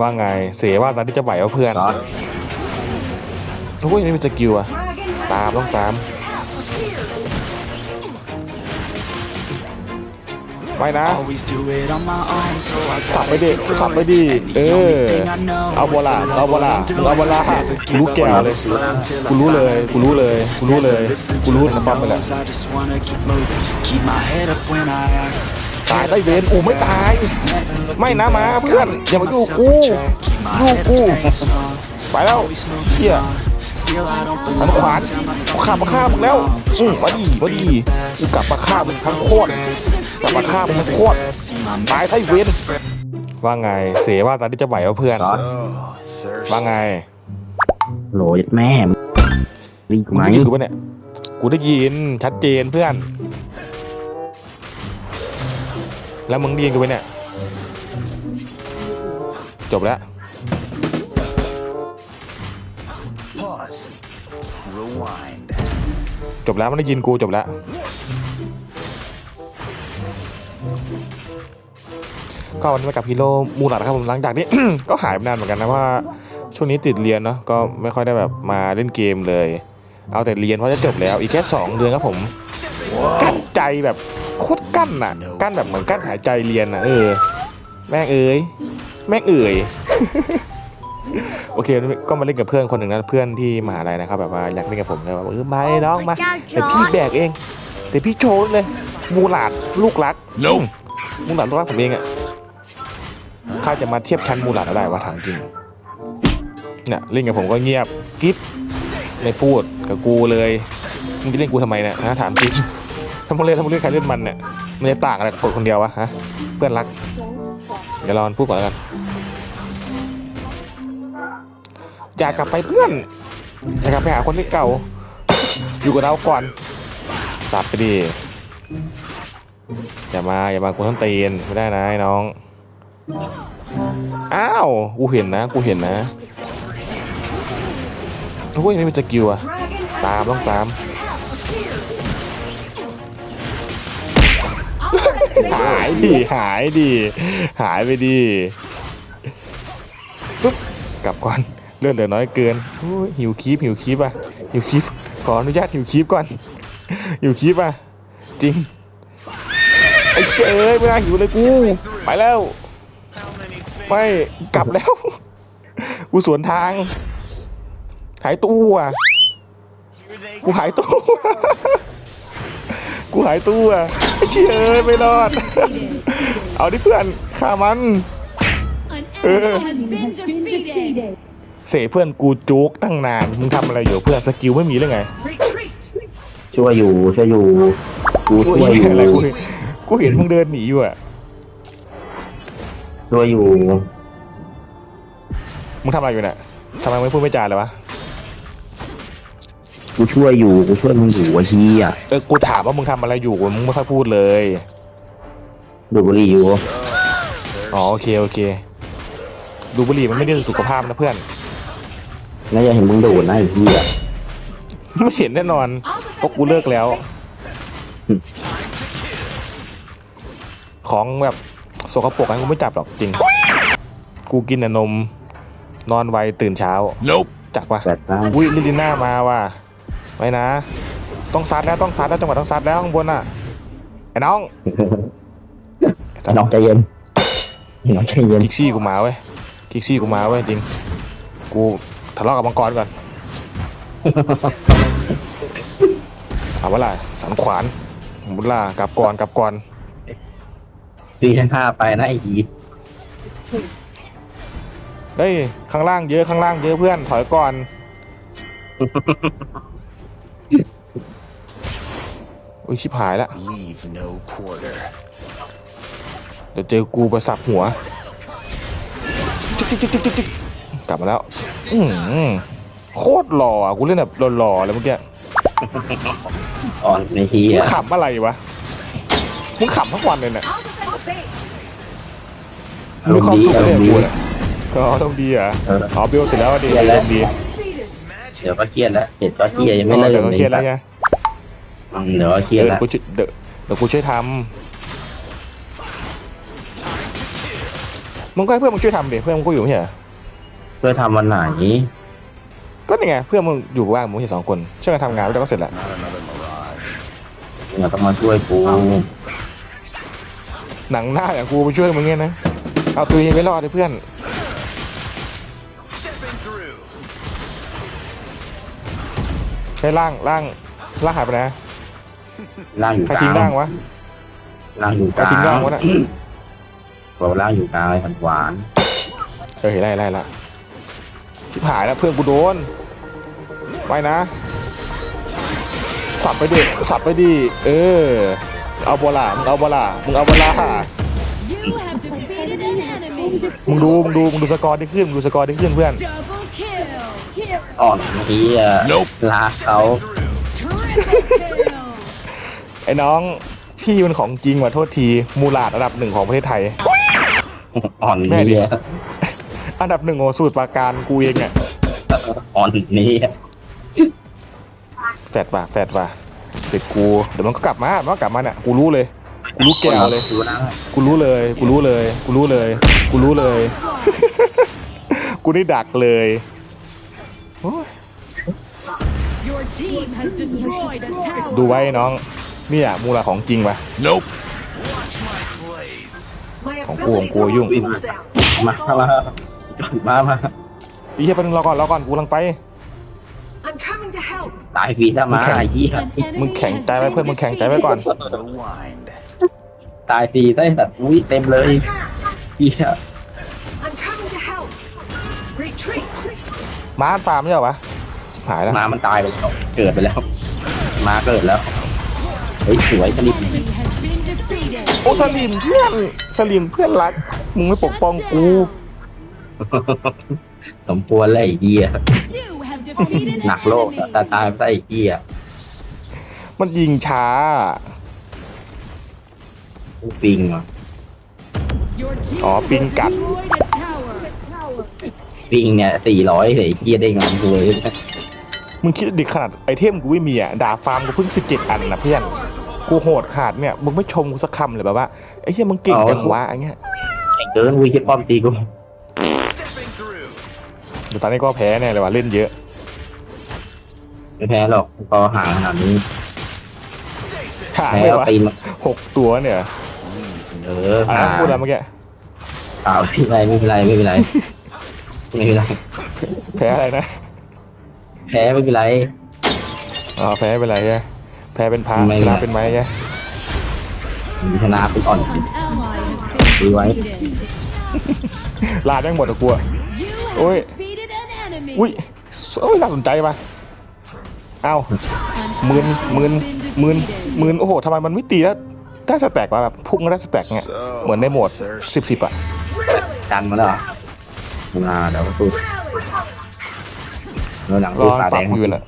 ว่าไงเสียว่าตอนที่จะไหวว่าเพื่อนก๊อตโอ้ยนี่เป็นสกิลอะตามต้องตาม ไปนะ Always do it on my own, so I สับ gotta ไปดิ get through สับไป it. ดิ And เอ the อ only thing I know เอา is โบ to ลา love เอาโบ what ลา I'm มึงเอาโบ doing. ลา Never กู give รู้ up แก่เลย never slow till I กูรู้เลย finally กูรู้เลย กูรู้เลย Never listen กู to รู้ the นะปั๊มไปแล้ว no's, I just wanna keep moving. Keep my head up when I act. ตายได้เวนโอ้ไม่ตาย Never look ไม่นะมาเพื่อน อย่ามาดู myself กู in check. Keep my ดู head up, กู staying strong. ไปแล้ว Always เฮีย moving on. Feel I don't หัน belong. ขวาน Tell my กู thoughts ขับมาฆ่ามึงแล้วอืมมาดีมาดีกูกลับมาฆ่ามึงทั้งโคตรกลับมาฆ่ามึงทั้งโคตรตายไส้เวนว่าไง เสียว่าตอนที่จะไหวว่าเพื่อนก๊อตว่าไงโหลยแม่รีบมึงไหมได้ยินกูปะเนี่ยกูได้ยินชัดเจนเพื่อน แล้วมึงได้ยินกูปะเนี่ยจบแล้ว จบแล้วมันได้ยินกูจบแล้ว ก็วันนี้มากับฮีโร่มูลัดนะครับผมหลังจากนี้ ก็หายไปนานเหมือนกันนะว่า ช่วงนี้ติดเรียนเนาะก็ไม่ค่อยได้แบบมาเล่นเกมเลย เอาแต่เรียนเพราะจะจบแล้วอีกแค่สองเดือนครับผมกั้นใจแบบโคตรกั้นน่ะ กั้นแบบเหมือนกั้นหายใจเรียนน่ะเออ แม่งเอ๋ยแม่งเอ๋ย โอเคก็มาเล่นกับเพื่อนคนหนึ่งนะเพื่อนที่มหาลัยนะครับแบบว่าอยากเล่นกับผมก็แบบเออมาเลยน้องมาแต่พี่แบกเอง แต่พี่โชว์เลยมูหลาดลูกรักมูหลาดลูกรักผมเองอะข้าจะมาเทียบชั้นมูหลาดอะไรวะถามจริงเนี่ยเล่นกับผมก็เงียบกิ๊บไม่พูดกับกูเลยมึงจะเล่นกูทำไมเนี่ยฮะถามจริงถ้ามึงเล่นถ้ามึงเล่นใครเล่นมันเนี่ยมันจะต่างอะไรกับคนคนเดียววะฮะเพื่อนรักเดี๋ยวรอมันพูดก่อนแล้วกัน อยากกลับไปเพื่อนอยากกลับไปหาคนที่เก่า อยู่กับเราก่อนสับไปดิอย่ามาอย่ามากูต้นตีนไม่ได้นะไอ้น้องอ้าวกูเห็นนะกูเห็นนะโอ้ยนี่เป็นสกิลอะตามต้องตามหายดิหายดิหายไปดิปุ๊บกลับก่อน เลื่อนเหลือน้อยเกินหิวคีบหิวคีบอะหิวคีบขออนุญาตหิวคีบก่อนหิวคีบอะจริงไอ้เจ้ยไม่น่าหิวเลยกูไปแล้วไม่กลับแล้วกูสวนทาง หายตัวกูหายตัวกูหายตัวไอ้เชี่ยเอ้ยไม่รอด เอาดิเพื่อนฆ่ามัน An enemy has been defeated. เสเพื่อนกูจุกตั้งนานมึงทำอะไรอยู่เพื่อนสกิลไม่มีหรือไงช่วยอยู่ช่วยอยู่กูช่วยอยู่อะไรกูเห็นกูเห็นมึงเดินหนีอยู่อะช่วยอยู่มึงทำอะไรอยู่เนี่ยทำไมไม่พูดไม่จาเลยวะกูช่วยอยู่กูช่วยมึงอยู่ไอ้เฮียเออกูถามว่ามึงทำอะไรอยู่มึงไม่ค่อยพูดเลยดูดบุหรี่อยู่อ๋อโอเคโอเค ดูบุหรี่มันไม่ได้สุขภาพนะเพื่อน แล้วอย่าเห็นมึงดูดนะไอ้เฮียไม่เห็นแน่นอนเพราะกูเลิกแล้ว ของแบบสกปรกอันกูไม่จับหรอกจริง กูกินแต่นม นอนไวตื่นเช้า Nope. จักปะแบบนั้นอุ้ยลิลิน่ามาว่ะไว้นะ ต้องซัดแล้วต้องซัดแล้วจังหวะต้องซัดแล้วข้างบนอะไอ้น้องไอ้น้องใจเย็นไอ้น้องใจเย็นคิกซี่กูมาเว้ยคิกซี่กูมาเว้ยจริง กู ทะเลาะกับมังกรก่อนเอาวะล่ะสันขวานมุล่ากลับก่อนกลับก่อนพี่ฉันฆ่าไปนะไอ้หีเฮ้ยข้างล่างเยอะข้างล่างเยอะเพื่อนถอยก่อน อุ้ยชิบหายละ Leave no quarter. เดี๋ยวเจอกูประสับหัวจิ๊กจิ๊กจิ๊กจิ๊กจิ๊กจิ๊กกลับมาแล้ว อือหือโคตรหล่ออะกูเล่นแบบหล่อๆเลยเมื่อกี้อ่อนในเฮีมึยงขำอะไรวะมึงขำทั้งวันเลยเนี่ยอารมณ์ดีสุขอารเลยมณ์ดี กูเนี่ยก็ต้องดีเหรอะเออ อ๋อบิวเสร็จแล้วดีเสร็จแล้วอารมณ์ดีเดี๋ยวก็เครียดแล้วเจ็ดก็เครียดยังไม่เลิกเดี๋ยวเลก็ยเครียดแล้วไงอืมเดี๋ยวก็เครีเดี๋ยยดวแล้วกูช่วยเดี๋ยวเดี๋ยวกูช่วยทมึงก็ให้เพื่อนมึงช่วยทำดิเพื่อนมึงก็อยู่ไม่ใช่เหรอเพื่อทำวันไหน ก็นี่ไงเพื่อนมึงอยู่ว่างมึงแค่สองคนช่วยกันทำงานแล้วก็เสร็จละเนี่ยต้องมาช่วยกูหนังหน้าอย่างกูไปช่วยมึงเงี้ยนะ เอาตัวเองไม่รอดเลยเพื่อนใช้ล่างล่างล่างหายไปไหนล่างอยู่ใครกลาทิ้งงล่างวะล่างอยู่ใคกรลางทิ้งล่างวะน่ะเราล่างอยู่กลางเลยผันหวาน เออเห็นไล่ไล่ละชิบ หายแล้วเพื่อนกูโดนไปนะ สับไปดิสับไปดิเออเอาบอลล่ะมึงเอาบอลล่ะมึงเอาบอลล่ะ You have defeated an enemy. มึงดูมึงดูมึงดูสกอร์ที่ขึ้นมึงดูสกอร์ที่ขึ้นเพื่อน Double kill. อ่อนเฮียลากเขา Triple kill. ไอ้น้องพี่มันของจริงว่ะโทษทีมูลาดอันดับหนึ่งของประเทศไทย อ่อนแม่ดิเฮียอั นดับหนึ่งโอสูตรปราการกูเองอะอ่อนนี้แฟดป่ะแฟดป่ะเสร็จกูเดี๋ยวมันก็กลับมามันก็กลับมาเนี่ยกูรู้เลยกูรู้แกวเลยดูนะกูรู้เลยกูรู้เลยกูรู้เลยกูรู้เลย กูนี่ดักเลยโอ้ย Your team has destroyed a tower. ดูไว้น้องเนี่ยมูลาของจริงป่ะของกูของกูยุ่งมามา มามาอีเหี้ยไปบนึงรอก่อนรอก่อนกูกำลังไป I'm coming to help. ตายฟรีถ้ามาไอ้เหี้ย An enemy มึงแข็งใจไว้ has เพื่อน been มึงแข็งใจไว้ก่อน defeated. ตายฟรีได้แต่อุ้ยเต็มเลย Attack! เหี้ย I'm coming to help. Retreat. ม้าฟาร์มไม่ใช่เหรอวะชิบหายแล้ว มามันตายไปแล้วเกิดไปแล้ว มาเกิดแล้ว เฮ้ยสวยสลิป Enemy has been defeated. โอ้สลิมเพื่อนสลิมเพื่อนรัก มึงไม่ปกป้องกู สมควรเลยไอ้เหี้ย You have defeated หนั an กโลก enemy. ตาตายไปไอ้เหี้ยมันยิงช้า กูปิงอะ Your team อ๋อปิง has กัด destroyed a tower. ปิงเนี่ยสี่ร้อยเลยไอ้เหี้ยได้งานกูเลยมึงคิดดิขนาดไอเทมกูไม่มีอะดาบฟาร์มกูเพิ่งสิบเจ็ดอันนะเพื่อน กูโหดขาดเนี่ย มึงไม่ชมกูสักคำเลยแบบว่าไอ้เหี้ยมึงเก่งจังวะอย่างเงี้ย แข่งเกินวีคิดป้อมตีกู เดี๋ยวตอนนี้ก็แพ้แน่เลยว่ะเล่นเยอะ ไม่แพ้หรอกพอห่างขนาดนี้หาแพ้เลยเอาวะตีนมาหกตัวเนี่ยเอออะห่างพูดอะไรเมื่อกี้เปล่าไม่เป็นไรไม่เป็นไรไม่เป็นไรไม่เป็นไรแพ้อะไรนะแพ้ไม่เป็นไร อ๋อแพ้เป็นไรใช่ไหมแพ้เป็นพระไม่ ชนะเป็นไม้ใช่ไหมชนะเป็นอ่อน An ally has been Right. defeated. ลาดแม่งหมดอะกูอะ You have Ôi. defeated an enemy. อุ้ยโอ้ยน่าสนใจป่ะเอ้า An หมื่น ally หมื่น has been หมื่น defeated. หมื่นโอ้โหทำไมมันไม่ตีแล้วได้สแต็กวะแบบพุ่งได้สแต็กเนี่ยเหมือนในโหมดสิบสิบอะกันมาแล้วเหรอมาเดี๋ยวพูดเดี๋ยวหลังรพูอดตาปแดรับงกูอยู่น่ะ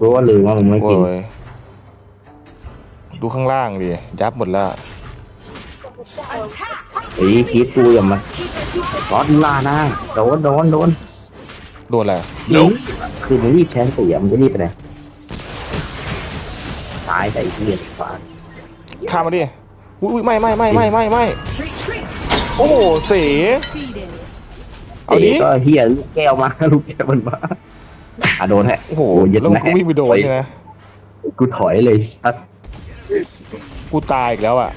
รู้ว่าลืมว่ามึงไม่โอ้กินยดูข้างล่างดิยับหมดแล้ว เฮ้ยคิดกูอย่ามาร้อนลาหน้าโดนโดนโดนโดนอะไรคือมึงรีบแทนเสียมึงจะรีบไปไหนตายแต่อีกเหี้ยฟ้าข้ามมาดิอุ้ยอุ้ยไม่ไม่ไม่ไม่ไม่ไม่ Retreat. โอ้โหเสี Defeated. เอาดิก็เฮียลูกแก้วมาลูกแก้วมันมาอะโดนแฮะโอ้โหเย็ดแล้วมึงแม่ก็วิ่งไปโดนใช่ไหมกูถอยเลยครับกูตายอีกแล้วอะ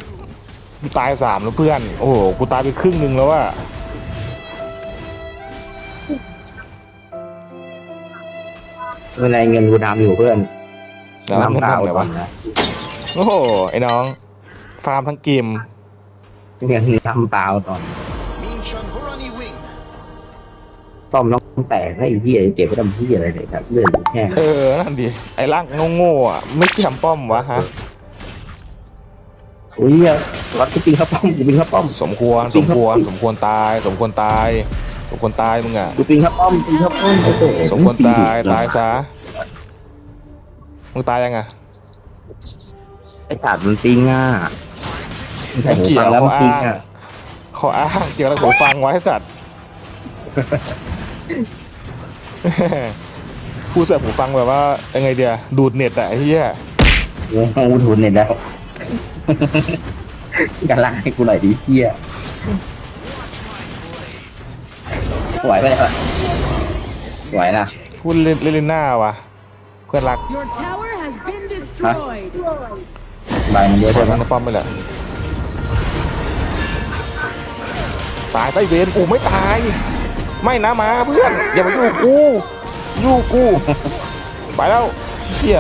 กูตายสามแล้วเพื่อน โอ้โหกูตายไปครึ่งหนึ่งแล้วอะเมื่อไรเงินกูดำอยู่เพื่อนแล้วเงินน้ำตาทำเอาไงก่อวะนนะโอ้โหไอ้น้อง ฟาร์มทั้งเกมเงินน้ำตาเอาก่อนต้อมน้องแตกให้ไอ้เหี้ยเจ็บไปทำเหี้ยอะไรเนี่ยครับเลือดแห้งเออนั่นดิไอ้ร่างโง่ๆอะไม่ทำป้อมวะฮะ อุ้ยวัดกูปิงข้าวป้อมกูปิงข้าวป้อมสมควรสมควร สมควรตาย สมควรตาย สมควรตายมึงอะกูปิงข้าวป้อมปิงข้าวป้อมโอ้โหสมควรตายตายซะมึงตายยังอะไอ้สัตว์มันปิงอะใส่หูเกี่ยฟัวงแล้วมันเขาปิงอ้างอะเขาอ้างเกี่ยวกับหูฟังไว้จัดพูดแบบหูฟังแบบว่ายังไงเดียดูดเน็ตอะไอ้เหี้ยโอ้โหทุนเนี่ยแล้ว กันล่างให้กูหน่อยดิเฮียไหวไปเลยไหวนะพูดเล่นเล่นเล่นหน้าว่ะเพื่อนรัก Your tower has been destroyed. ใบมันเยอะปล่ใช่อยไหมมันในป้อมไปแหละตายใต้เวรกูไม่ตาย ไม่นะมาเพื่อน อย่ามาอยู่กูอยู่กูไปแล้วเชี่ย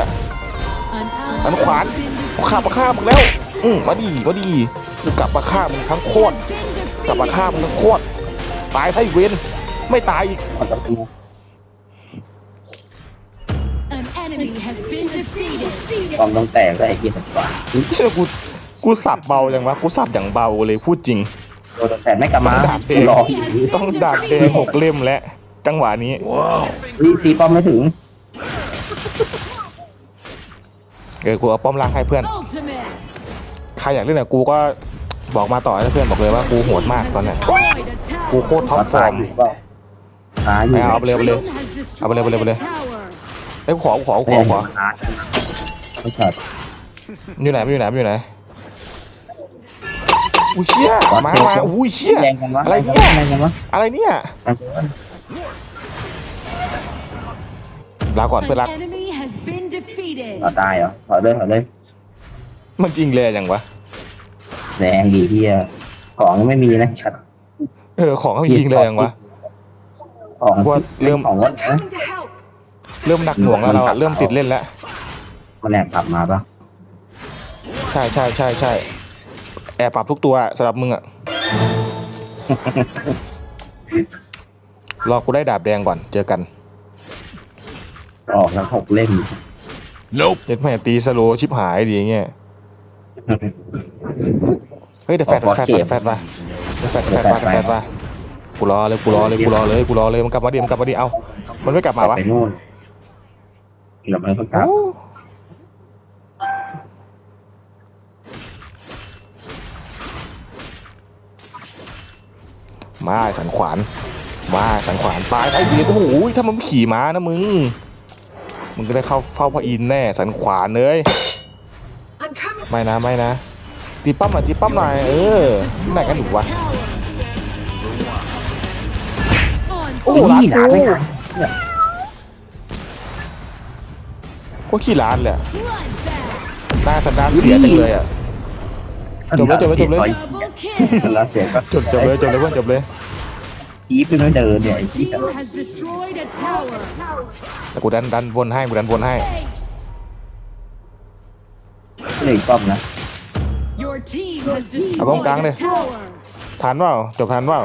An หัน ally ขวาน has been กูขับมาฆ่ามึงแล้ว อืมมาดีมาดีกูกลับมาฆ่ามึงทั้งโคตร defeated. กลับมาฆ่ามึงทั้งโคตรตายใต้เวรไม่ตายอีกมันต้องดู An enemy has been defeated. ความต้องแตกก็ไอ้เหี้ยสัตว์ป่าเชื่อกูกูสับเบาอย่างวะกูสับอย่างเบาเลยพูดจริง โดนแต่ไม่กลับมาดาบเองรอต้องดาบแดงหกเล่มและจังหวะนี้รีตีป้อมไม่ถึงเออกูเอาป้อมล่างให้เพื่อน Ultimate. ใครอยากเล่นกับกูก็บอกมาต่อนะเพื่อนบอกเลยว่ากูโหดมากตอนเนี้ย Destroyed a กู tower. โคตรท็อปฟอร์มอยู่เปล่าตายอยู่ไม่เอาไปเลยไปเลย Team has เอาไปเลยไปเลยไปเลย destroyed a tower. ไอ้ยกูขอกูขอกูขอกูขอตายไม่ขาดอยู่ไหนไม่อยู่ไหนไม่อยู่ไหนอุ้ยเชี่ยมามาอุ้ยเชี่ยแรงกันวะอะไรเนี่ยแรงกันวะอะไรเนี่ยลาก่อน An เพื่อนรัก enemy has been defeated. เอาตายเหรอถอยเลยถอยเลย มันจริงเลยอย่างวะ แรงดีเฮียของไม่มีนะชัดเออของมันจริงเลยอย่างวะ ของว่าเริ่ม ของว่าเริ่มหนักหน่วงแล้วเราอะเริ่มติดเล่นแล้ว มันแอบกลับมาปะใช่ใช่ใช่ใช่แอบปรับทุกตัวสำหรับมึงอะรอกูได้ดาบแดงก่อนเจอกัน ออกแล้วหกเล่มเด็ดแม่ตีสโลว์ชิบหายดีเงี้ย เฮ้ยเดี๋ยวแฟดขอแฟดเข็มแฟดมาเดี๋ยวแฟดแฟดมาเดี๋ยวแฟดมากูรอเลยกูรอเลยกูรอเลยกูรอเลยมันกลับมาดิมันกลับมาดิเอา มันไม่กลับมาวะไปนู่นเดี๋ยวมันก็กลับโอ้มาไอ้สันขวานมาไอ้สันขวานตายไอ้เบียดโอ้โหถ้ามันไม่ขี่ม้านะมึง มึงก็ได้เข้าเฝ้าพระอินทร์แน่สันขวานเลย I'm coming. ไม่นะไม่นะตีปั้มหน่อยตีปั้มหน่อยเออที่ไหนกันอยู่วะโอ้โห Onslaught. ร้านนี่หนากูไม่หนาก็ขี้ร้านเลยอะ Bloodbath. หน้าสันดานเสียจังเลยอะจบแล้วจบแล้วจบแล้ว Double kill. แล้วเสียก็จบจบเลยจบเลยเพื่อนจบเลยคีบไปไม่เดินเนี่ยไอ้ Your ที่ team has destroyed a tower. แต่กูดันดันวนให้กูดันวนให้ Ace. หนึ่งป้อมนะ Your team has เอาตรง destroyed กลางเลย a tower. ทันเปล่าจบทันเปล่า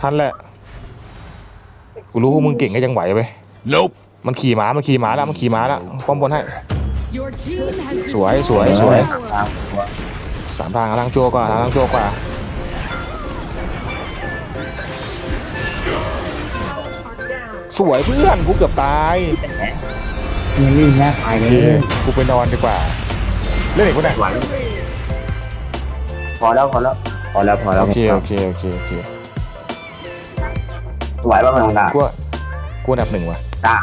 ทันแหละกูรู้พวกมึงเก่งก็ยังไหวไป Nope. มันขี่ม้ามันขี่ม้าแล้วมันขี่ม้าแล้วป้อมบนให้ Your team has สวย destroyed สวย a สวย tower. ตามตัว สามทางล่างโจกว่าล่างโจกว่า Are down. สวยเพื่อนกูเกือบตายยังไม่น่าตายเลเอยอกูไปนอนดีกว่า เล่นอีกคนไหนไหวพอแล้วพอแล้วพอแล้วพอแล้วโอเคโอเคโอเคโอเคไหวป่ะมันธรรมดากูว่ากูอันดับหนึ่งว่ะจ้า